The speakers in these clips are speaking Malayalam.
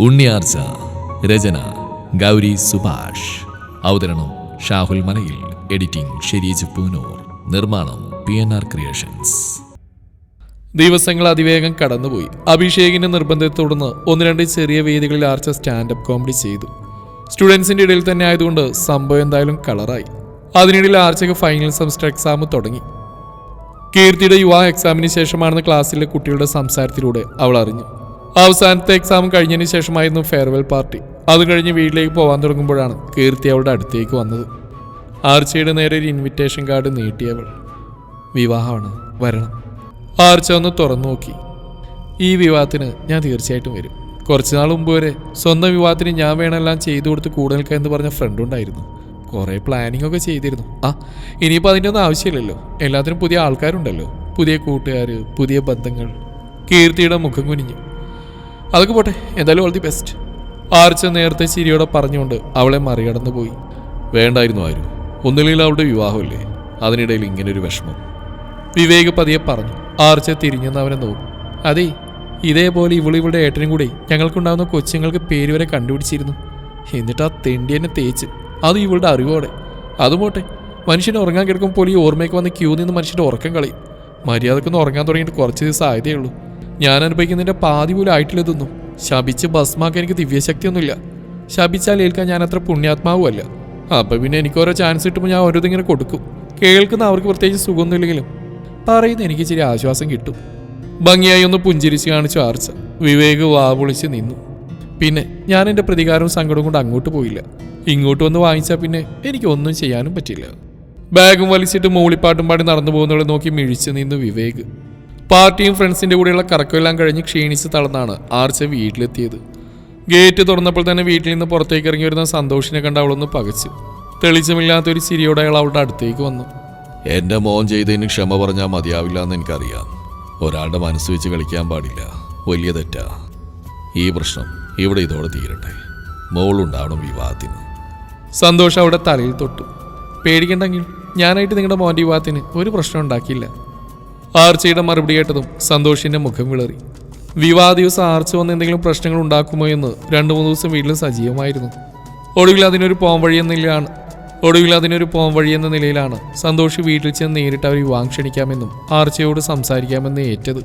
ഉണ്ണിയാർച്ച രചന ഗൗരി സുഭാഷ്. അവതരണം ഷാഹുൽ മലയിൽ എഡിറ്റിംഗ് ഷെരീജ് പൂനൂർ നിർമ്മാണം പി എൻ ആർ ക്രിയേഷൻസ്. ദിവസങ്ങൾ അതിവേഗം കടന്നുപോയി. അഭിഷേകിന്റെ നിർബന്ധത്തെ തുടർന്ന് ഒന്ന് രണ്ട് ചെറിയ വേദികളിൽ ആർച്ച സ്റ്റാൻഡപ്പ് കോമഡി ചെയ്തു. സ്റ്റുഡൻസിന്റെ ഇടയിൽ തന്നെ ആയതുകൊണ്ട് സംഭവം എന്തായാലും കളറായി. അതിനിടയിൽ ആർച്ചയ്ക്ക് ഫൈനൽ സെമസ്റ്റർ എക്സാം തുടങ്ങി. കീർത്തിയുടെ യുവാ എക്സാമിന് ശേഷമാണെന്ന് ക്ലാസ്സിലെ കുട്ടികളുടെ സംസാരത്തിലൂടെ അവൾ അറിഞ്ഞു. അവസാനത്തെ എക്സാം കഴിഞ്ഞതിന് ശേഷമായിരുന്നു ഫെയർവെൽ പാർട്ടി അത് കഴിഞ്ഞ് വീട്ടിലേക്ക് പോകാൻ തുടങ്ങുമ്പോഴാണ് കീർത്തി അവളുടെ അടുത്തേക്ക് വന്നത്. ആർച്ചയുടെ നേരെ ഒരു ഇൻവിറ്റേഷൻ കാർഡ് നീട്ടിയവൾ. വിവാഹമാണ് വരണം. ആർച്ച ഒന്ന് തുറന്നു നോക്കി. ഈ വിവാഹത്തിന് ഞാൻ തീർച്ചയായിട്ടും വരും. കുറച്ച് നാൾ മുമ്പ് വരെ സ്വന്തം വിവാഹത്തിന് ഞാൻ വേണമെല്ലാം ചെയ്തു കൊടുത്ത് കൂടെ നിൽക്കുക എന്ന് പറഞ്ഞ ഫ്രണ്ട് ഉണ്ടായിരുന്നു. കുറേ പ്ലാനിംഗ് ഒക്കെ ചെയ്തിരുന്നു. ആ ഇനിയിപ്പോൾ അതിന്റെ ഒന്നും ആവശ്യമില്ലല്ലോ. എല്ലാത്തിനും പുതിയ ആൾക്കാരുണ്ടല്ലോ. പുതിയ കൂട്ടുകാർ പുതിയ ബന്ധങ്ങൾ. കീർത്തിയുടെ മുഖം കുനിഞ്ഞു. അതൊക്കെ പോട്ടെ എന്തായാലും ഓൾ ദി ബെസ്റ്റ് ആർച്ച നേരത്തെ ചിരിയോടെ പറഞ്ഞുകൊണ്ട് അവളെ മറികടന്നു പോയി വേണ്ടായിരുന്നു ആരും ഒന്നുമില്ലെങ്കിൽ അവളുടെ വിവാഹമല്ലേ? അതിനിടയിൽ ഇങ്ങനൊരു വിഷമം. വിവേക് പതിയെ പറഞ്ഞു ആർച്ച തിരിഞ്ഞെന്ന് അവനെ നോക്കും. അതെ ഇതേപോലെ ഇവളിവളുടെ ഏട്ടനും കൂടി ഞങ്ങൾക്കുണ്ടാകുന്ന കൊച്ചുങ്ങൾക്ക് പേര് വരെ കണ്ടുപിടിച്ചിരുന്നു. എന്നിട്ട് ആ തെണ്ടി എന്നെ തേച്ച് അത് ഇവളുടെ അറിവോടെ. അതുപോട്ടെ മനുഷ്യൻ ഉറങ്ങാൻ കിടക്കും പോലെ ഈ ഓർമ്മയ്ക്ക് വന്ന് ക്യൂ നിന്ന് മനുഷ്യന്റെ ഉറക്കം കളയും. മര്യാദക്കൊന്ന് ഉറങ്ങാൻ തുടങ്ങിയിട്ട് കുറച്ച് ദിവസം ആയതേ ഉള്ളൂ. ഞാൻ അനുഭവിക്കുന്നതിന്റെ പാതി പോലും ആയിട്ടില്ലെന്നു ശപിച്ച് ഭസ്മാക്കാൻ എനിക്ക് ദിവ്യശക്തിയൊന്നുമില്ല ശപിച്ചാൽ ഏൽക്കാൻ ഞാൻ അത്ര പുണ്യാത്മാവുമല്ല. അപ്പൊ പിന്നെ എനിക്ക് ഓരോ ചാൻസ് കിട്ടുമ്പോൾ ഞാൻ ഓരോന്നിങ്ങനെ കൊടുക്കും. കേൾക്കുന്ന അവർക്ക് പ്രത്യേകിച്ച് സുഖമൊന്നുമില്ലെങ്കിലും പറയുന്ന എനിക്ക് ഇച്ചിരി ആശ്വാസം കിട്ടും. ഭംഗിയായി ഒന്ന് പുഞ്ചിരിച്ച് കാണിച്ചു ആർച്ച. വിവേക് വാവൊളിച്ച് നിന്നു. പിന്നെ ഞാൻ എന്റെ പ്രതികാരവും സങ്കടവും കൊണ്ട് അങ്ങോട്ട് പോയില്ല. ഇങ്ങോട്ട് വന്ന് വാങ്ങിച്ചാൽ പിന്നെ എനിക്ക് ഒന്നും ചെയ്യാനും പറ്റില്ല. ബാഗും വലിച്ചിട്ട് മൂളിപ്പാട്ടും പാടി നടന്നു പോകുന്നവളെ നോക്കി മിഴിച്ച് നിന്നു വിവേക്. പാർട്ടിയും ഫ്രണ്ട്സിന്റെ കൂടെയുള്ള കറക്കമെല്ലാം കഴിഞ്ഞ് ക്ഷീണിച്ച് തളർന്നാണ് ആർച്ച വീട്ടിലെത്തിയത്. ഗേറ്റ് തുറന്നപ്പോൾ തന്നെ വീട്ടിൽ നിന്ന് പുറത്തേക്ക് ഇറങ്ങി വരുന്ന സന്തോഷിനെ കണ്ട് അവളൊന്ന് പകച്ചു. തെളിച്ചമില്ലാത്തൊരു ചിരിയോടെ അയാൾ അവളുടെ അടുത്തേക്ക് വന്നു. എന്റെ മോൻ ചെയ്തതിന് ക്ഷമ പറഞ്ഞാൽ മതിയാവില്ല എന്ന് എനിക്കറിയാം. ഒരാളുടെ മനസ്സ് വെച്ച് കളിക്കാൻ പാടില്ല. വലിയ തെറ്റാ. ഈ പ്രശ്നം ഇവിടെ ഇതോടെ തീരട്ടെ. മോളുണ്ടാവണം വിവാഹത്തിന്. സന്തോഷം അവിടെ തലയിൽ തൊട്ടു. പേടിക്കണ്ടെങ്കിൽ ഞാനായിട്ട് നിങ്ങളുടെ മോന്റെ വിവാഹത്തിന് ഒരു പ്രശ്നം ഉണ്ടാക്കിയില്ല. ആർച്ചയുടെ മറുപടി കേട്ടതും സന്തോഷിന്റെ മുഖം വിളറി. വിവാഹ ദിവസം ആർച്ച വന്ന് എന്തെങ്കിലും പ്രശ്നങ്ങൾ ഉണ്ടാക്കുമോ എന്ന് രണ്ടു മൂന്ന് ദിവസം വീട്ടിൽ സജീവമായിരുന്നു. ഒടുവിൽ അതിനൊരു പോം വഴി എന്ന നിലയിലാണ്. ഒടുവിൽ അതിനൊരു പോം വഴി എന്ന നിലയിലാണ് സന്തോഷ് വീട്ടിൽ ചെന്ന് നേരിട്ട് അവർ വിവാഹം ക്ഷണിക്കാമെന്നും ആർച്ചയോട് സംസാരിക്കാമെന്ന് ഏറ്റത്.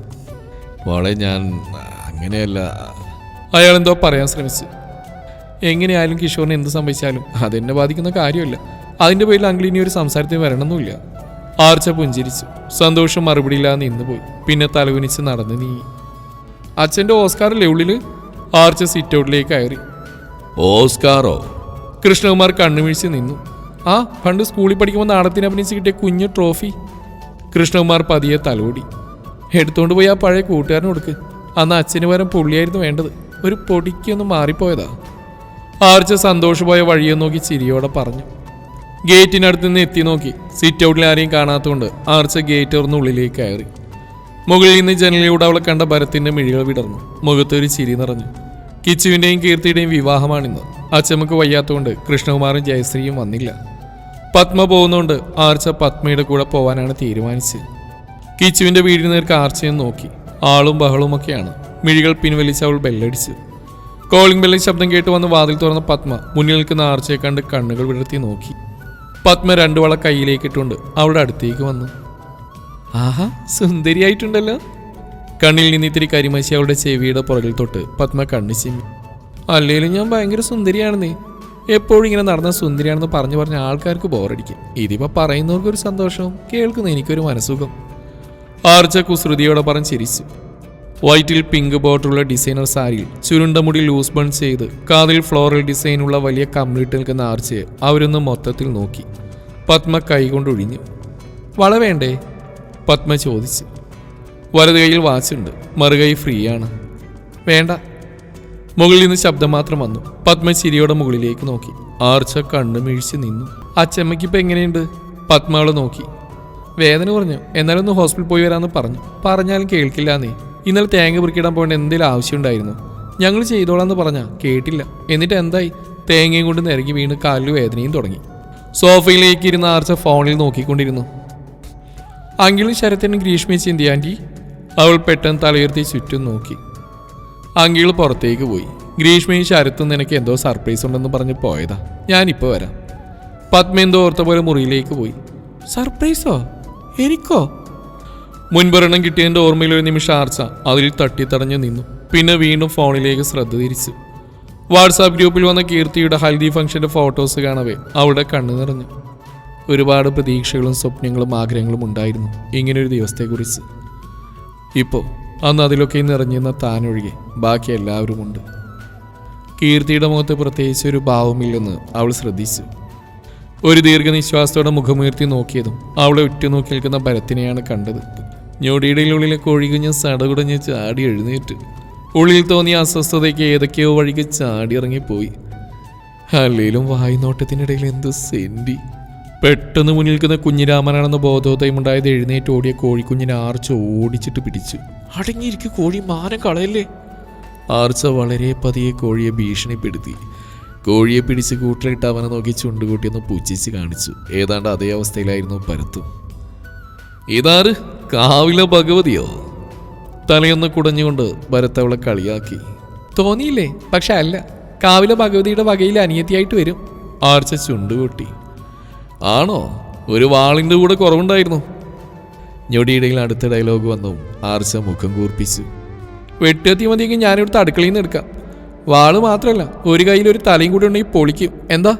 മോളെ ഞാൻ അങ്ങനെയല്ല. അയാൾ എന്തോ പറയാൻ ശ്രമിച്ചു. എങ്ങനെയായാലും കിഷോറിന് എന്ത് സംഭവിച്ചാലും അതെന്നെ ബാധിക്കുന്ന കാര്യമല്ല. അതിന്റെ പേരിൽ അങ്കിൾ ഇനി ഒരു സംസാരത്തിന് വരണമെന്നില്ല ആർച്ച പുഞ്ചിരിച്ചു. സന്തോഷം മറുപടിയില്ലാതെ നിന്നുപോയി. പിന്നെ തലകുനിച്ച് നടന്നു നീ അച്ഛന്റെ ഓസ്കാറിലെ ഉള്ളിൽ ആർച്ച സിറ്റ് ഔട്ടിലേക്ക് കയറി. ഓസ്കാറോ? കൃഷ്ണകുമാർ കണ്ണുവീഴ്ച നിന്നു. ആ പണ്ട് സ്കൂളിൽ പഠിക്കുമ്പോൾ നാടത്തിന് അഭിനയിച്ച് കിട്ടിയ കുഞ്ഞു ട്രോഫി. കൃഷ്ണകുമാർ പതിയെ തലോടി. എടുത്തുകൊണ്ട് പോയി ആ പഴയ കൂട്ടുകാരൻ കൊടുക്ക്. അന്ന് അച്ഛന് വരം പുള്ളിയായിരുന്നു വേണ്ടത്. ഒരു പൊടിക്കൊന്ന് മാറിപ്പോയതാ. ആർച്ച സന്തോഷമായ വഴിയെ നോക്കി ചിരിയോടെ പറഞ്ഞു. ഗേറ്റിനടുത്ത് നിന്ന് എത്തി നോക്കി. സിറ്റ് ഔട്ടിൽ ആരെയും കാണാത്തതുകൊണ്ട് ആർച്ച ഗേറ്റ് തുറന്ന് ഉള്ളിലേക്ക് കയറി. മുകളിൽ നിന്ന് ജനലിലൂടെ അവളെ കണ്ട ഭരത്തിന്റെ മിഴികൾ വിടർന്നു. മുഖത്ത് ഒരു ചിരി നിറഞ്ഞു. കിച്ചുവിന്റെയും കീർത്തിയുടെയും വിവാഹമാണിന്ന്. അച്ചമ്മക്ക് വയ്യാത്തതുകൊണ്ട് കൃഷ്ണകുമാറും ജയശ്രീയും വന്നില്ല. പത്മ പോകുന്നതുകൊണ്ട് ആർച്ച പത്മയുടെ കൂടെ പോവാനാണ് തീരുമാനിച്ചത്. കിച്ചുവിന്റെ വീടിന് നേർക്ക് ആർച്ചയും നോക്കി. ആളും ബഹളുമൊക്കെയാണ് മിഴികൾ പിൻവലിച്ച് അവൾ ബെല്ലടിച്ചു. കോളിംഗ് ബെല്ലിൽ ശബ്ദം കേട്ട് വന്ന് വാതിൽ തുറന്ന പത്മ മുന്നിൽ നിൽക്കുന്ന ആർച്ചയെ കണ്ട് കണ്ണുകൾ വിടർത്തി നോക്കി. പത്മ രണ്ടു വള കയ്യിലേക്ക് ഇട്ടുണ്ട് അവളുടെ അടുത്തേക്ക് വന്നു. ആഹാ സുന്ദരിയായിട്ടുണ്ടല്ലോ. കണ്ണിൽ നിന്ന് ഇത്തിരി കരിമശി അവളുടെ ചെവിയുടെ പുറകിൽ തൊട്ട് പത്മ കണ്ണു ചിമ്മി. അല്ലേലും ഞാൻ ഭയങ്കര സുന്ദരിയാണെന്നേ. എപ്പോഴും ഇങ്ങനെ നടന്ന സുന്ദരിയാണെന്ന് പറഞ്ഞു പറഞ്ഞ ആൾക്കാർക്ക് ബോറടിക്കും. ഇതിപ്പോ പറയുന്നവർക്കൊരു സന്തോഷവും കേൾക്കുന്ന എനിക്കൊരു മനസുഖം ആർച്ച കുസൃതിയോടെ പറഞ്ഞ് ചിരിച്ചു. വൈറ്റിൽ പിങ്ക് ബോർഡറുള്ള ഡിസൈനർ സാരിയിൽ ചുരുണ്ട മുടി ലൂസ് ബൺ ചെയ്ത് കാതിൽ ഫ്ലോറൽ ഡിസൈനുള്ള വലിയ കമ്പ്ലീറ്റ് നിൽക്കുന്ന ആർച്ചയെ അവരൊന്ന് മൊത്തത്തിൽ നോക്കി. പത്മ കൈകൊണ്ടൊഴിഞ്ഞു. വള വേണ്ടേ പത്മ ചോദിച്ചു. വലത് കൈയിൽ വാച്ചുണ്ട്. മറുകൈ ഫ്രീ ആണ് വേണ്ട. മുകളിൽ നിന്ന് ശബ്ദം മാത്രം വന്നു. പത്മ ചിരിയോടെ മുകളിലേക്ക് നോക്കി. ആർച്ച കണ്ണു മിഴിച്ച് നിന്നു. അച്ചമ്മയ്ക്ക് ഇപ്പൊ എങ്ങനെയുണ്ട്? പത്മ അവളെ നോക്കി. വേദന കുറഞ്ഞു. എന്നാലൊന്ന് ഹോസ്പിറ്റൽ പോയി വരാമെന്ന് പറഞ്ഞു. പറഞ്ഞാലും കേൾക്കില്ല നീ ഇന്നലെ തേങ്ങ പെറുക്കിടാൻ പോകേണ്ട എന്തെങ്കിലും ആവശ്യമുണ്ടായിരുന്നു ഞങ്ങൾ ചെയ്തോളാന്ന് പറഞ്ഞ കേട്ടില്ല. എന്നിട്ട് എന്തായി? തേങ്ങയും കൊണ്ട് നിരങ്ങി വീണ് കാലിൽ വേദനയും തുടങ്ങി. സോഫയിലേക്ക് ഇരുന്ന ആർച്ച ഫോണിൽ നോക്കിക്കൊണ്ടിരുന്നു. അങ്കിളും ശരത്തിനും ഗ്രീഷ്മി ചിന്തിയാന്റി അവൾ പെട്ടെന്ന് തലയുയർത്തി ചുറ്റും നോക്കി. അങ്കിൾ പുറത്തേക്ക് പോയി. ഗ്രീഷ്മയും ശരത്തും നിനക്ക് എന്തോ സർപ്രൈസ് ഉണ്ടെന്ന് പറഞ്ഞ് പോയതാ. ഞാനിപ്പോൾ വരാം. പത്മ എന്തോ ഓർത്ത പോലെ മുറിയിലേക്ക് പോയി. സർപ്രൈസോ? എനിക്കോ? മുൻപൊരെണ്ണം കിട്ടിയതിന്റെ ഓർമ്മയിൽ ഒരു നിമിഷം ആർച്ച അതിൽ തട്ടിത്തടഞ്ഞു നിന്നു. പിന്നെ വീണ്ടും ഫോണിലേക്ക് ശ്രദ്ധ തിരിച്ചു. വാട്സാപ്പ് ഗ്രൂപ്പിൽ വന്ന കീർത്തിയുടെ ഹൽദി ഫംഗ്ഷന്റെ ഫോട്ടോസ് കാണവേ അവളുടെ കണ്ണു നിറഞ്ഞു. ഒരുപാട് പ്രതീക്ഷകളും സ്വപ്നങ്ങളും ആഗ്രഹങ്ങളും ഉണ്ടായിരുന്നു ഇങ്ങനൊരു ദിവസത്തെക്കുറിച്ച്. ഇപ്പോൾ അന്ന് അതിലൊക്കെ നിറഞ്ഞിരുന്ന താനൊഴികെ ബാക്കി എല്ലാവരും ഉണ്ട്. കീർത്തിയുടെ മുഖത്ത് പ്രത്യേകിച്ച് ഒരു ഭാവമില്ലെന്ന് അവൾ ശ്രദ്ധിച്ചു. ഒരു ദീർഘനിശ്വാസത്തോടെ മുഖമുയർത്തി നോക്കിയതും അവളെ ഉറ്റുനോക്കി നിൽക്കുന്ന ഭരത്തിനെയാണ് കണ്ടത്. ഞൊടിയിടയിലുള്ളിലെ കോഴികുഞ്ഞ് സടകുടഞ്ഞ് ചാടി എഴുന്നേറ്റ്. ഉള്ളിൽ തോന്നിയ അസ്വസ്ഥതയ്ക്ക് ഏതൊക്കെയോ വഴിക്ക് ചാടി ഇറങ്ങിപ്പോയി അല്ലേലും വായ്നോട്ടത്തിനിടയിൽ എന്ത് സെന്റി. പെട്ടെന്ന് മുന്നിൽ നിൽക്കുന്ന കുഞ്ഞിരാമനാണെന്ന ബോധോദയം ഉണ്ടായത് എഴുന്നേറ്റ് ഓടിയ കോഴിക്കുഞ്ഞിനെ ആർച്ച ഓടിച്ചിട്ട് പിടിച്ചു. അടങ്ങിയിരിക്കും കോഴി മാനം കളയല്ലേ? ആർച്ച വളരെ പതിയെ കോഴിയെ ഭീഷണിപ്പെടുത്തി. കോഴിയെ പിടിച്ച് കൂട്ടിലിട്ട് അവനെ നോക്കി ചുണ്ടുകൂട്ടിയൊന്ന് പുച്ഛിച്ച് കാണിച്ചു. ഏതാണ്ട് അതേ അവസ്ഥയിലായിരുന്നു പരത്തും ഇതാര്? കാവിലെ ഭഗവതിയോ? തലയൊന്ന് കുടഞ്ഞുകൊണ്ട് ഭരത് അവളെ കളിയാക്കി. തോന്നിയില്ലേ? പക്ഷെ അല്ല. കാവില ഭഗവതിയുടെ വകയിൽ അനിയത്തിയായിട്ട് വരും. ആർച്ച ചുണ്ടുകൂട്ടി ആണോ? ഒരു വാളിന്റെ കൂടെ കുറവുണ്ടായിരുന്നു. ഞൊടിയിടയിൽ അടുത്ത ഡയലോഗ് വന്നു. ആർച്ച മുഖം കൂർപ്പിച്ചു. വെട്ടുകത്തി മതിയെങ്കിൽ ഞാനിവിടുത്തെ അടുക്കളയിൽ നിന്ന് എടുക്കാം. വാൾ മാത്രമല്ല ഒരു കയ്യിൽ ഒരു തലയും കൂടി ഉണ്ടെങ്കിൽ പൊളിക്കും. എന്താ?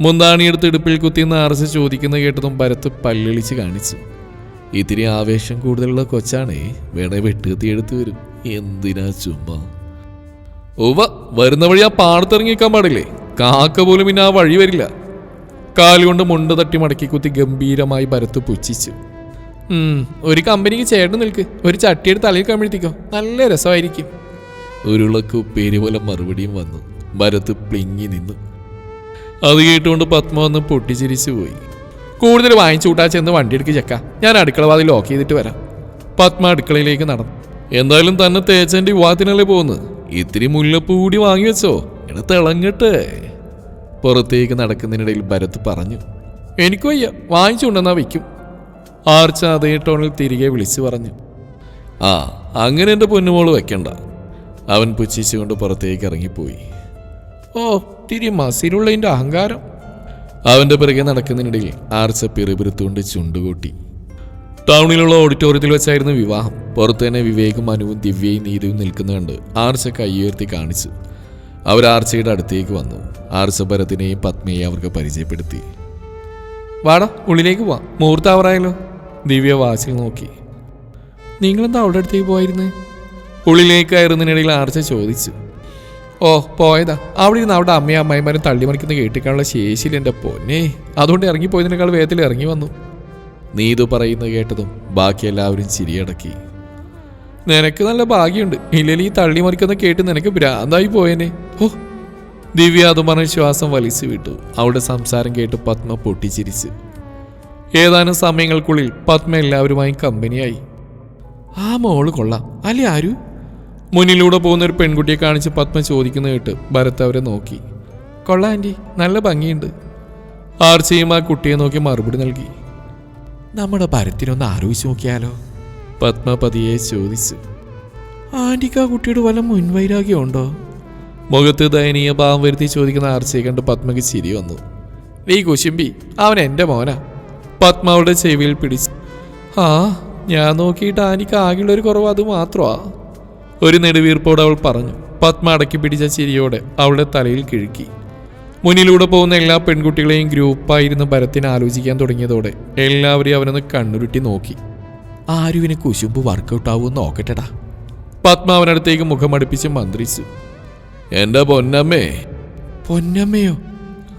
മുന്താണിയെടുത്ത് ഇടുപ്പിൽ കുത്തിയെന്ന് ആർച്ച ചോദിക്കുന്ന കേട്ടതും ഭരത്ത് പല്ലിളിച്ച് കാണിച്ചു. ഇത്തിരി ആവേശം കൂടുതലുള്ള കൊച്ചാണേ. വേണേ വെട്ടുകത്തി എടുത്തു വരും. എന്തിനാ ചുമ്മാ? ഉവ വരുന്ന വഴി ആ പാടത്തിറങ്ങിക്കാൻ പാടില്ലേ? കാക്ക പോലും പിന്നെ ആ വഴി വരില്ല. കാലുകൊണ്ട് മുണ്ട് തട്ടി മടക്കി കുത്തി ഗംഭീരമായി ഭരത്ത് പുച്ഛിച്ചു. ഒരു കമ്പനിക്ക് ചേട്ടൻ നിൽക്ക്. ഒരു ചട്ടിയെടുത്ത് തലയിൽ കമിഴ്ത്തിക്കോ. നല്ല രസമായിരിക്കും. ഉരുളക്ക് ഉപ്പേരി പോലെ മറുപടിയും വന്നു. ഭരത്ത് പ്ലിങ്ങി നിന്നു. അത് കേട്ടുകൊണ്ട് പത്മ വന്ന് പൊട്ടിച്ചിരിച്ചു പോയി കൂടുതൽ വാങ്ങിച്ചു കൂട്ടാ ചെന്ന് വണ്ടി എടുക്ക് ചെക്ക. ഞാൻ അടുക്കള വാതിൽ ലോക്ക് ചെയ്തിട്ട് വരാം. പത്മ അടുക്കളയിലേക്ക് നടന്നു. എന്തായാലും തന്നെ തേച്ചന്റെ വിവാഹത്തിനല്ലേ പോകുന്നത്? ഇത്തിരി മുല്ലപ്പൂ കൂടി വാങ്ങി വെച്ചോ. എടാ തിളങ്ങട്ടെ. പുറത്തേക്ക് നടക്കുന്നതിനിടയിൽ ഭരത് പറഞ്ഞു എനിക്ക് വയ്യ. വാങ്ങിച്ചുകൊണ്ടെന്നാ വയ്ക്കും. ആർച്ച അതേ ടോണിൽ തിരികെ വിളിച്ചു പറഞ്ഞു ആ അങ്ങനെ എന്റെ പൊന്നുമോൾ വെക്കണ്ട. അവൻ പുച്ഛിച്ചുകൊണ്ട് പുറത്തേക്ക് ഇറങ്ങിപ്പോയി. ഓ തിരി മസിലുള്ളതിന്റെ അഹങ്കാരം. അവന്റെ പിറകെ നടക്കുന്നതിനിടയിൽ ആർച്ച പിറുപിറുത്തുകൊണ്ട് ചുണ്ടുകൂട്ടി. ടൗണിലുള്ള ഓഡിറ്റോറിയത്തിൽ വെച്ചായിരുന്നു വിവാഹം. പുറത്തു തന്നെ വിവേകും അനുവും ദിവ്യയും നീതിയും നിൽക്കുന്ന കണ്ട് ആർച്ച കൈയുയർത്തി കാണിച്ചു. അവർ ആർച്ചയുടെ അടുത്തേക്ക് വന്നു. ആർച്ച ഭരത്തിനെയും പത്മയെയും അവർക്ക് പരിചയപ്പെടുത്തി. വാടാ ഉള്ളിലേക്ക് പോവാം. മുഹൂർത്താവറായല്ലോ ദിവ്യ വാച്ചിൽ നോക്കി. നിങ്ങളെന്താ അവളുടെ അടുത്തേക്ക് പോയിരുന്നേ ഉള്ളിലേക്ക് കയറുന്നതിനിടയിൽ ആർച്ച ചോദിച്ചു. ഓ പോയതാ. അവിടെ ഇരുന്ന് അവിടെ അമ്മയും അമ്മായിമാരും തള്ളിമറിക്കുന്ന കേട്ടിക്കാനുള്ള ശേഷിയില്ല എന്റെ പൊന്നെ. അതുകൊണ്ട് ഇറങ്ങിപ്പോയതിനേക്കാൾ വേഗത്തിൽ ഇറങ്ങി വന്നു. നീ ഇത് പറയുന്നത് കേട്ടതും ബാക്കി എല്ലാവരും ചിരിയടക്കി. നിനക്ക് നല്ല ഭാഗ്യമുണ്ട്. ഇല്ലെങ്കിൽ ഈ തള്ളിമറിക്കുന്ന കേട്ട് നിനക്ക് ഭ്രാന്തായി പോയേനെ. ഓ ദിവ്യ അത് പറഞ്ഞ ശ്വാസം വലിച്ചു വിട്ടു. അവളുടെ സംസാരം കേട്ട് പത്മ പൊട്ടിച്ചിരിച്ച്. ഏതാനും സമയങ്ങൾക്കുള്ളിൽ പത്മ എല്ലാവരുമായും കമ്പനിയായി. ആ മോൾ കൊള്ളാം. അല്ലേ ആരു? മുന്നിലൂടെ പോകുന്ന ഒരു പെൺകുട്ടിയെ കാണിച്ച് പത്മ ചോദിക്കുന്ന കേട്ട് ഭരത് അവരെ നോക്കി. കൊള്ളാം ആന്റി നല്ല ഭംഗിയുണ്ട്. ആർച്ചയും ആ കുട്ടിയെ നോക്കി മറുപടി നൽകി. നമ്മുടെ ഭരത്തിനൊന്ന് ആലോചിച്ച് നോക്കിയാലോ? പത്മ പതിയെ ചോദിച്ചു. ആന്റിക്ക് ആ കുട്ടിയുടെ വല്ല മുൻവൈരാഗ്യം ഉണ്ടോ? മുഖത്ത് ദയനീയ ഭാവം വരുത്തി ചോദിക്കുന്ന ആർച്ചയെ കണ്ട് പത്മയ്ക്ക് ചിരി വന്നു. നീ കുശുമ്പി അവൻ എന്റെ മോനാ. പത്മ അവളുടെ ചെവിയിൽ പിടിച്ചു. ആ ഞാൻ നോക്കിയിട്ട് ആനിക്ക് ആകെയുള്ള ഒരു കുറവ് അത് മാത്രമാ. ഒരു നെടുവീർപ്പോടെ അവൾ പറഞ്ഞു പത്മ അടക്കി പിടിച്ച ചിരിയോടെ അവളുടെ തലയിൽ കിഴുക്കി. മുന്നിലൂടെ പോകുന്ന എല്ലാ പെൺകുട്ടികളെയും ഗ്രൂപ്പായിരുന്ന് ഭരത്തിന് ആലോചിക്കാൻ തുടങ്ങിയതോടെ എല്ലാവരെയും അവനൊന്ന് കണ്ണുരുട്ടി നോക്കി. ആരും ഇവന് കുശുമ്പ് വർക്കൗട്ട് ആവുമെന്ന് നോക്കട്ടെടാ. പത്മ അവനടുത്തേക്ക് മുഖമടുപ്പിച്ച് മന്ത്രിച്ചു. എന്റെ പൊന്നമ്മേ. പൊന്നമ്മയോ?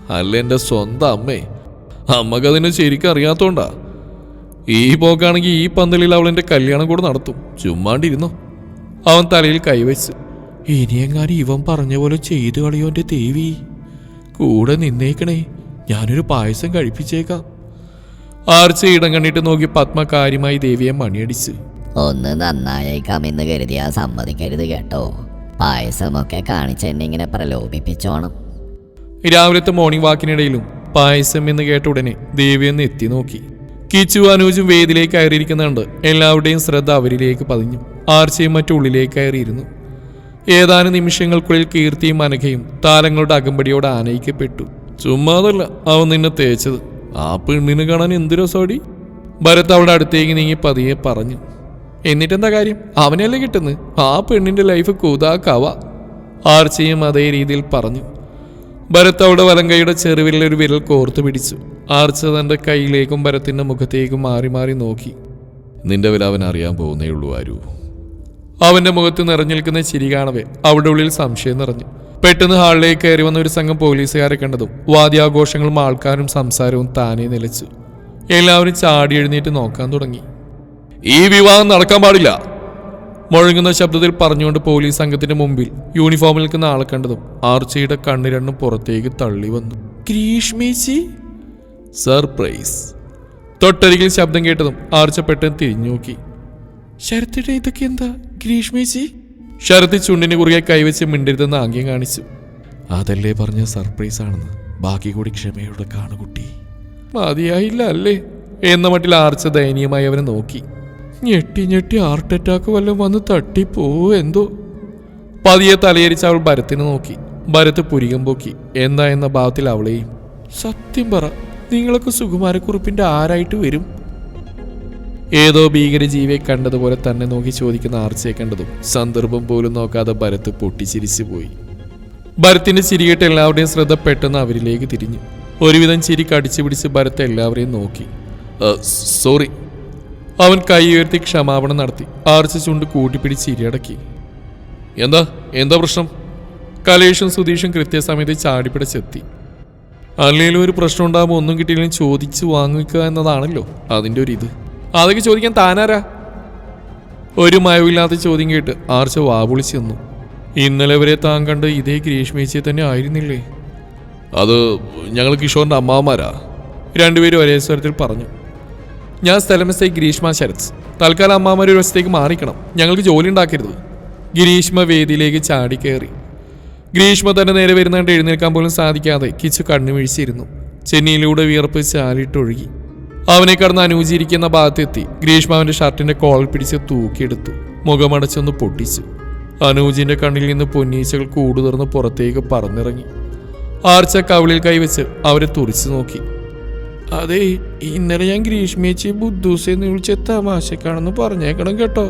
അല്ല എന്റെ സ്വന്തം അമ്മേ. അമ്മക്കതിനെ ശരിക്കും അറിയാത്തോണ്ടാ. ഈ പോക്കാണെങ്കിൽ ഈ പന്തലിൽ അവളെന്റെ കല്യാണം കൂടെ നടത്തും. ചുമ്മാണ്ടിരുന്നോ? അവൻ തലയിൽ കൈവച്ചു. ഇനിയെങ്ങാനും ഇവൻ പറഞ്ഞ പോലെ ചെയ്തു കളയോ എന്റെ ദേവി. കൂടെ നിന്നേക്കണേ ഞാനൊരു പായസം കഴിപ്പിച്ചേക്കാം. ആർച്ച ഇടം കണ്ണിട്ട് നോക്കി പത്മ കാര്യമായി ദേവിയെ മണിയടിച്ച്. ഒന്ന് നന്നായേക്കാമെന്ന് കരുതി ആ സമ്മതിക്കരുത് കേട്ടോ. പായസമൊക്കെ കാണിച്ച് എന്നെ ഇങ്ങനെ പ്രലോഭിപ്പിച്ചോണം. രാവിലത്തെ മോർണിംഗ് വാക്കിനിടയിലും പായസം എന്ന് കേട്ട ഉടനെ ദേവി ഒന്ന് എത്തി നോക്കി. കിച്ചു അനൂജും വേദിലേക്ക് കയറിയിരിക്കുന്നുണ്ട്. എല്ലാവരുടെയും ശ്രദ്ധ അവരിലേക്ക് പതിഞ്ഞു. ആർച്ചയും മറ്റുള്ളിലേക്ക് കയറിയിരുന്നു. ഏതാനും നിമിഷങ്ങൾക്കുള്ളിൽ കീർത്തിയും അനഘയും താരങ്ങളുടെ അകമ്പടിയോട് ആനയിക്കപ്പെട്ടു. ചുമ്മാതല്ല അവൻ നിന്നെ തേച്ചത്. ആ പെണ്ണിനെ കാണാൻ എന്തിനോ സോടി ഭരത് അവളുടെ അടുത്തേക്ക് നീങ്ങി പതിയെ പറഞ്ഞു. എന്നിട്ടെന്താ കാര്യം? അവനല്ലേ കിട്ടുന്നത്? ആ പെണ്ണിന്റെ ലൈഫ് കൂതാക്കാവ. ആർച്ചയും അതേ രീതിയിൽ പറഞ്ഞു. ഭരത് അവളുടെ വലങ്കയുടെ ചെറുവിരൽ ഒരു വിരൽ കോർത്തു പിടിച്ചു. ആർച്ച തന്റെ കയ്യിലേക്കും ഭരത്തിന്റെ മുഖത്തേക്കും മാറി മാറി നോക്കി. നിന്റെ വില അവൻ അറിയാൻ പോകുന്നേ ഉള്ളൂ ആരു. അവന്റെ മുഖത്ത് നിറഞ്ഞിരിക്കുന്ന ചിരി കാണവേ അവിടെ ഉള്ളിൽ സംശയം നിറഞ്ഞു. പെട്ടെന്ന് ഹാളിലേക്ക് കയറി വന്ന ഒരു സംഘം പോലീസുകാരെ കണ്ടതും വാദ്യാഘോഷങ്ങളും ആൾക്കാരും സംസാരവും താനേ നിലച്ചു. എല്ലാവരും ചാടി എഴുന്നേറ്റ് നോക്കാൻ തുടങ്ങി. ഈ വിവാഹം നടക്കാൻ പാടില്ല മുഴങ്ങുന്ന ശബ്ദത്തിൽ പറഞ്ഞുകൊണ്ട് പോലീസ് സംഘത്തിന്റെ മുമ്പിൽ യൂണിഫോമിൽ നിൽക്കുന്ന ആളെ കണ്ടതും ആർച്ചയുടെ കണ്ണ് രണ്ടും പുറത്തേക്ക് തള്ളി വന്നു. ഗ്രീഷ്മേച്ചി സർപ്രൈസ്. തൊട്ടരികിൽ ശബ്ദം കേട്ടതും ആർച്ച പെട്ടെന്ന് തിരിഞ്ഞു നോക്കി ശരത്തിയുടെ ഇതൊക്കെ എന്താ? ഗ്രീഷ്മേച്ചി ശരത്തി ചുണ്ടിന് കുറുകെ കൈവച്ച് മിണ്ടരുതെന്ന് ആംഗ്യം കാണിച്ചു. അതല്ലേ പറഞ്ഞ സർപ്രൈസ് ആണെന്ന്. ബാക്കി കൂടി ക്ഷമയോടെ കാണുകുട്ടി മതിയായില്ല അല്ലേ? എന്ന മട്ടിൽ ആർച്ച ദയനീയമായി അവനെ നോക്കി. ഞെട്ടി ഞെട്ടി ഹാർട്ട് അറ്റാക്ക് വല്ലതും വന്ന് തട്ടിപ്പോ എന്തോ. പതിയെ തലയരിച്ച് അവൾ ഭരത്തിനെ നോക്കി. ഭരത്ത് പുരികം പോക്കി. എന്താ എന്ന ഭാവത്തിൽ അവളെയും സത്യം പറ നിങ്ങളൊക്കെ സുകുമാരക്കുറിപ്പിന്റെ ആരായിട്ട് വരും? ഏതോ ഭീകര ജീവിയെ കണ്ടതുപോലെ തന്നെ നോക്കി ചോദിക്കുന്ന ആർച്ചയെ കണ്ടതും സന്ദർഭം പോലും നോക്കാതെ ഭരത്ത് പൊട്ടിച്ചിരിച്ചു പോയി. ഭരത്തിന്റെ ചിരിയിട്ട് എല്ലാവരുടെയും ശ്രദ്ധ പെട്ടെന്ന് അവരിലേക്ക് തിരിഞ്ഞു. ഒരുവിധം ചിരി കടിച്ചു പിടിച്ച് ഭരത്ത് എല്ലാവരെയും നോക്കി. സോറി. അവൻ കൈ ഉയർത്തി ക്ഷമാപണം നടത്തി. ആർച്ച ചുണ്ട് കൂട്ടിപ്പിടിച്ച് ചിരിയടക്കി എന്താ? എന്താ പ്രശ്നം? കലേഷും സുധീഷും കൃത്യസമയത്ത് ചാടിപ്പിടച്ചെത്തി. അല്ലെങ്കിലും ഒരു പ്രശ്നം ഉണ്ടാകുമ്പോൾ ഒന്നും കിട്ടിയില്ലെങ്കിൽ ചോദിച്ചു വാങ്ങിക്കുക എന്നതാണല്ലോ അതിന്റെ ഒരു ഇത്. അതൊക്കെ ചോദിക്കാൻ താനാരാ? ഒരു മയവില്ലാത്ത ചോദ്യം കേട്ട് ആർച്ച വാപൊളിച്ച് നിന്നു. ഇന്നലെ വരെ താൻ കണ്ട് ഇതേ ഗ്രീഷ്മേച്ചിയെ തന്നെ ആയിരുന്നില്ലേ? അത് ഞങ്ങൾ കിഷോറിന്റെ അമ്മാമാരാ രണ്ടുപേരും ഒരേ സ്വരത്തിൽ പറഞ്ഞു. ഞാൻ സ്ഥലമസ്ഥ ഗ്രീഷ്മ ശരത്. തൽക്കാലം അമ്മാമാർ ഒരു വശത്തേക്ക് മാറിക്കണം. ഞങ്ങൾക്ക് ജോലി ഉണ്ടാക്കരുത്. ഗ്രീഷ്മ വേദിയിലേക്ക് ചാടി കയറി ഗ്രീഷ്മ തന്നെ നേരെ വരുന്നതുകൊണ്ട് കണ്ട് എഴുന്നേൽക്കാൻ പോലും സാധിക്കാതെ കിച്ചു കണ്ണു വീഴ്ചയിരുന്നു ചെന്നിയിലൂടെ വിയർപ്പ് ചാലിട്ടൊഴുകി. അവനെ കടന്ന് അനൂചിരിക്കുന്ന ഭാഗത്തെത്തി. ഗ്രീഷ്മ അവന്റെ ഷർട്ടിന്റെ കോൾ പിടിച്ച് തൂക്കിയെടുത്തു. മുഖമടച്ചൊന്ന് പൊട്ടിച്ചു. അനൂജിന്റെ കണ്ണിൽ നിന്ന് പൊന്നീച്ചകൾ കൂടുതുറന്ന് പുറത്തേക്ക് പറന്നിറങ്ങി. ആർച്ച കവിളിൽ കൈവച്ച് അവരെ തുറിച്ചു നോക്കി. അതെ ഇന്നലെ ഞാൻ ഗ്രീഷ്മേച്ചി ബുദ്ധൂസെ എന്ന് വിളിച്ച തമാശക്കാണെന്ന് പറഞ്ഞേക്കണം കേട്ടോ.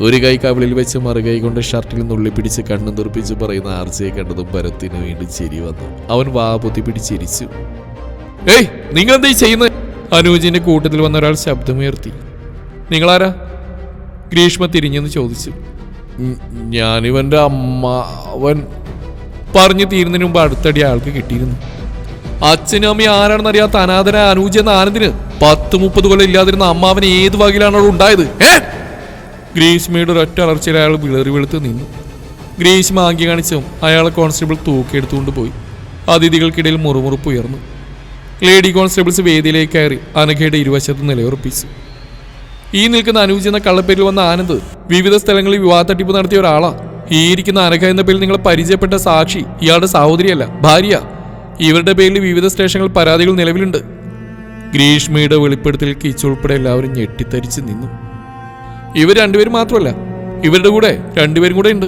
ഒരു കൈ കവിളിൽ വെച്ച് മറുകൈ കൊണ്ട് ഷർട്ടിൽ നുള്ളി പിടിച്ച് കണ്ണു നിർപ്പിച്ച് പറയുന്ന ആർച്ചയെ കണ്ടതും ഭരത്തിന് വേണ്ടി ചിരി വന്നു. അവൻ വാ പൊത്തി പിടിച്ചിരിച്ചു ഏയ് നിങ്ങൾ എന്താ ചെയ്യുന്നത് അനൂജിന്റെ കൂട്ടത്തിൽ വന്ന ഒരാൾ ശബ്ദമുയർത്തി. നിങ്ങളാരാ? ഗ്രീഷ്മ തിരിഞ്ഞെന്ന് ചോദിച്ചു. ഞാനിവന്റെ അമ്മ അവൻ പറഞ്ഞു തീരുന്നതിന് മുമ്പ് അടുത്തടി ആൾക്ക് കിട്ടിയിരുന്നു. അച്ഛനും അമ്മയും ആരാണെന്ന് അറിയാത്ത അനാഥന അനൂജ് എന്ന ആനന്ദിന് പത്ത് മുപ്പത് കൊല്ലം ഇല്ലാതിരുന്ന അമ്മാവന് ഏത് വകയിലാണ് അവിടെ ഉണ്ടായത്? ഗ്രീഷ്മയുടെ ഒരൊറ്റ അളർച്ചയിൽ അയാൾ വിളറി വെളുത്ത് നിന്നു. ഗ്രീഷ്മ ആംഗ്യ കാണിച്ചും അയാളെ കോൺസ്റ്റബിൾ തൂക്കിയെടുത്തുകൊണ്ട് പോയി. അതിഥികൾക്കിടയിൽ മുറുമുറുപ്പ് ഉയർന്നു. ലേഡി കോൺസ്റ്റബിൾസ് വേദിയിലേക്ക് കയറി അനഘയുടെ ഇരുവശത്ത് നിലയുറപ്പിച്ചു. ഈ നിൽക്കുന്ന അനൂജ് എന്ന കള്ളപ്പേരിൽ വന്ന ആനന്ദ് വിവിധ സ്ഥലങ്ങളിൽ വിവാഹ തട്ടിപ്പ് നടത്തിയ ഒരാളാ. ഈ ഇരിക്കുന്ന അനഘ എന്ന പേരിൽ നിങ്ങളെ പരിചയപ്പെട്ട സാക്ഷി ഇയാളുടെ സഹോദരിയല്ല ഭാര്യ. ഇവരുടെ പേരിൽ വിവിധ സ്റ്റേഷനുകൾ പരാതികൾ നിലവിലുണ്ട്. ഗ്രീഷ്മയുടെ വെളിപ്പെടുത്തൽ കിച്ച് ഉൾപ്പെടെ എല്ലാവരും ഞെട്ടിത്തരിച്ച് നിന്നു. ഇവർ രണ്ടുപേരും മാത്രമല്ല ഇവരുടെ കൂടെ രണ്ടുപേരും കൂടെ ഉണ്ട്.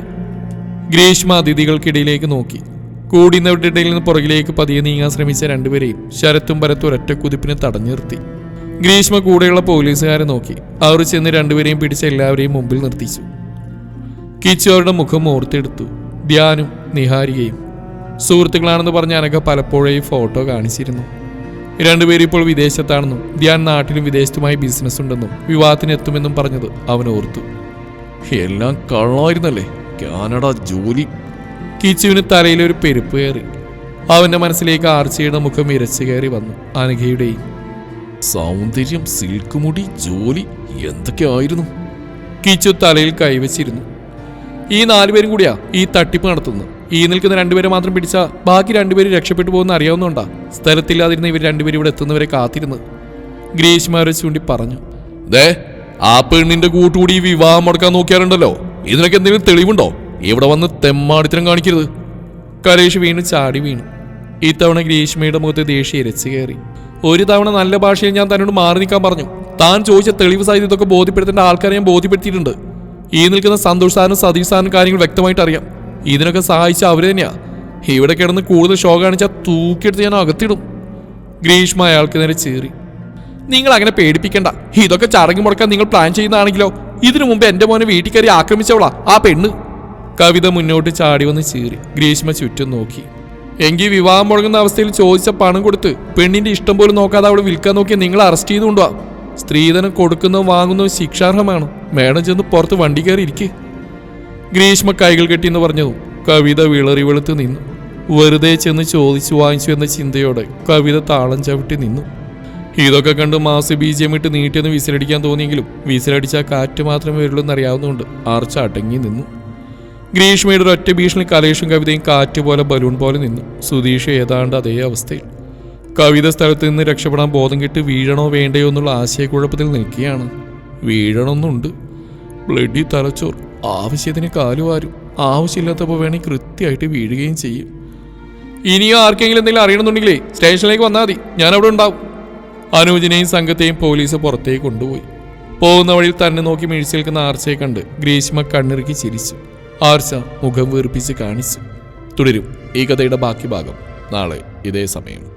ഗ്രീഷ്മ അതിഥികൾക്കിടയിലേക്ക് നോക്കി. കൂടിയുന്നവരുടെ ഇടയിൽ നിന്ന് പുറകിലേക്ക് പതിയെ നീങ്ങാൻ ശ്രമിച്ച രണ്ടുപേരെയും ശരത്തും പരത്തും ഒരൊറ്റ കുതിപ്പിന് തടഞ്ഞു നിർത്തി ഗ്രീഷ്മ കൂടെയുള്ള പോലീസുകാരെ നോക്കി. അവർ ചെന്ന് രണ്ടുപേരെയും പിടിച്ച എല്ലാവരെയും മുമ്പിൽ നിർത്തിച്ചു. കിച്ചു അവരുടെ മുഖം ഓർത്തെടുത്തു. ധ്യാനും നിഹാരികയും. സുഹൃത്തുക്കളാണെന്ന് പറഞ്ഞ അനഘ പലപ്പോഴേ ഫോട്ടോ കാണിച്ചിരുന്നു. രണ്ടുപേരും ഇപ്പോൾ വിദേശത്താണെന്നും ധ്യാൻ നാട്ടിലും വിദേശത്തുമായി ബിസിനസ് ഉണ്ടെന്നും വിവാഹത്തിന് എത്തുമെന്നും പറഞ്ഞത് അവൻ ഓർത്തു. എല്ലാം കള്ളായിരുന്നല്ലേ? കാനഡ ജോലി കിച്ചുവിന് തലയിൽ ഒരു പെരുപ്പ് കയറി. അവന്റെ മനസ്സിലേക്ക് ആർച്ചയുടെ മുഖം ഇരച്ചു കയറി വന്നു അനഘയുടെയും. സൗന്ദര്യം സിൽക്ക് മുടി ജോലി എന്തൊക്കെയായിരുന്നു? കിച്ചു തലയിൽ കൈവച്ചിരുന്നു. ഈ നാലുപേരും കൂടിയാ ഈ തട്ടിപ്പ് നടത്തുന്നത്. ഈ നിൽക്കുന്ന രണ്ടുപേരെ മാത്രം പിടിച്ച ബാക്കി രണ്ടുപേരും രക്ഷപ്പെട്ടു പോകുന്ന അറിയാവുന്നതുകൊണ്ടാ സ്ഥലത്തില്ലാതിരുന്ന ഇവർ രണ്ടുപേരും ഇവിടെ എത്തുന്നവരെ കാത്തിരുന്നു ഗ്രീഷ്മാരെ ചൂണ്ടി പറഞ്ഞു. ദേ ആ പെണ്ണിന്റെ കൂട്ടുകൂടി വിവാഹം മുടക്കാൻ നോക്കിയാലുണ്ടല്ലോ ഇതിനൊക്കെ എന്തെങ്കിലും തെളിവുണ്ടോ? ഇവിടെ വന്ന് തെമ്മാടിത്തരം കാണിക്കരുത്. കലേഷ് വീണ് ചാടി വീണു. ഇത്തവണ ഗ്രീഷ്മയുടെ മുഖത്ത് ദേഷ്യം ഇരച്ചു കയറി. ഒരു തവണ നല്ല ഭാഷയിൽ ഞാൻ തന്നോട് മാറി നിൽക്കാൻ പറഞ്ഞു. താൻ ചോദിച്ച തെളിവ് സഹിതം ബോധ്യപ്പെടുത്തേണ്ട ആൾക്കാരെ ഞാൻ ബോധ്യപ്പെടുത്തിയിട്ടുണ്ട്. ഈ നിൽക്കുന്ന സന്തോഷ് സാറിനും സതീഷ് സാറിനും കാര്യങ്ങൾ വ്യക്തമായിട്ട് അറിയാം. ഇതിനൊക്കെ സഹായിച്ച അവർ തന്നെയാ. ഇവിടെ കിടന്ന് കൂടുതൽ ഷോ കാണിച്ചാൽ തൂക്കിയെടുത്ത് ഞാൻ അകത്തിടും. ഗ്രീഷ്മ അയാൾക്ക് നേരെ ചീറി. നിങ്ങൾ അങ്ങനെ പേടിപ്പിക്കണ്ട. ഇതൊക്കെ ചടങ്ങ് മുടക്കാൻ നിങ്ങൾ പ്ലാൻ ചെയ്യുന്നതാണെങ്കിലോ? ഇതിനു മുമ്പ് എന്റെ മോനെ വീട്ടിൽ കയറി ആക്രമിച്ചവളാ ആ പെണ്ണ്. കവിത മുന്നോട്ട് ചാടി വന്ന് ചീറി. ഗ്രീഷ്മ ചുറ്റും നോക്കി. എങ്കിൽ വിവാഹം മുടങ്ങുന്ന അവസ്ഥയിൽ ചോദിച്ച പണം കൊടുത്ത് പെണ്ണിന്റെ ഇഷ്ടം പോലും നോക്കാതെ അവിടെ വിൽക്കാൻ നോക്കി നിങ്ങൾ അറസ്റ്റ് ചെയ്തുകൊണ്ടുവാ. സ്ത്രീധനം കൊടുക്കുന്നതും വാങ്ങുന്നതും ശിക്ഷാർഹമാണ്. മേഡം ചെന്ന് പുറത്ത് വണ്ടി കയറി ഇരിക്കേ. ഗ്രീഷ്മ കൈകൾ കെട്ടി എന്ന് പറഞ്ഞതും കവിത വിളറി വെളുത്ത് നിന്നു. വെറുതെ ചെന്ന് ചോദിച്ചു വാങ്ങിച്ചു എന്ന ചിന്തയോടെ കവിത താളം ചവിട്ടി നിന്നു. ഇതൊക്കെ കണ്ട് മാസ് ബീജം ഇട്ട് നീട്ടിയെന്ന് വിസിലടിക്കാൻ തോന്നിയെങ്കിലും വിസിലടിച്ചാൽ കാറ്റ് മാത്രമേ വരുള്ളൂ എന്നറിയാവുന്നതുകൊണ്ട് ആർച്ച അടങ്ങി നിന്നു. ഗ്രീഷ്മയുടെ ഒറ്റ ഭീഷണി കലേഷും കവിതയും കാറ്റ് പോലെ ബലൂൺ പോലെ നിന്നു. സുധീഷ് ഏതാണ്ട് അതേ അവസ്ഥയിൽ. കവിത സ്ഥലത്ത് നിന്ന് രക്ഷപ്പെടാൻ ബോധം കെട്ട് വീഴണോ വേണ്ടയോ എന്നുള്ള ആശയക്കുഴപ്പത്തിൽ നിൽക്കുകയാണ്. വീഴണമെന്നുണ്ട് ബ്ലഡി തലച്ചോർ. ആവശ്യത്തിന് കാലുവാരും ആവശ്യമില്ലാത്തപ്പോൾ വേണമെങ്കിൽ കൃത്യമായിട്ട് വീഴുകയും ചെയ്യും. ഇനിയും ആർക്കെങ്കിലും എന്തെങ്കിലും അറിയണമെന്നുണ്ടെങ്കിലേ സ്റ്റേഷനിലേക്ക് വന്നാൽ മതി. ഞാൻ അവിടെ ഉണ്ടാവും. അനൂജിനെയും സംഘത്തെയും പോലീസ് പുറത്തേക്ക് കൊണ്ടുപോയി. പോകുന്ന വഴിയിൽ തന്നെ നോക്കി മിഴിച്ചു നിൽക്കുന്ന ആർച്ചയെ കണ്ട് ഗ്രീഷ്മ കണ്ണിറുക്കി ചിരിച്ചു. ആർച്ച മുഖം വീർപ്പിച്ച് കാണിച്ചു. തുടരും ഈ കഥയുടെ ബാക്കി ഭാഗം നാളെ ഇതേ സമയം.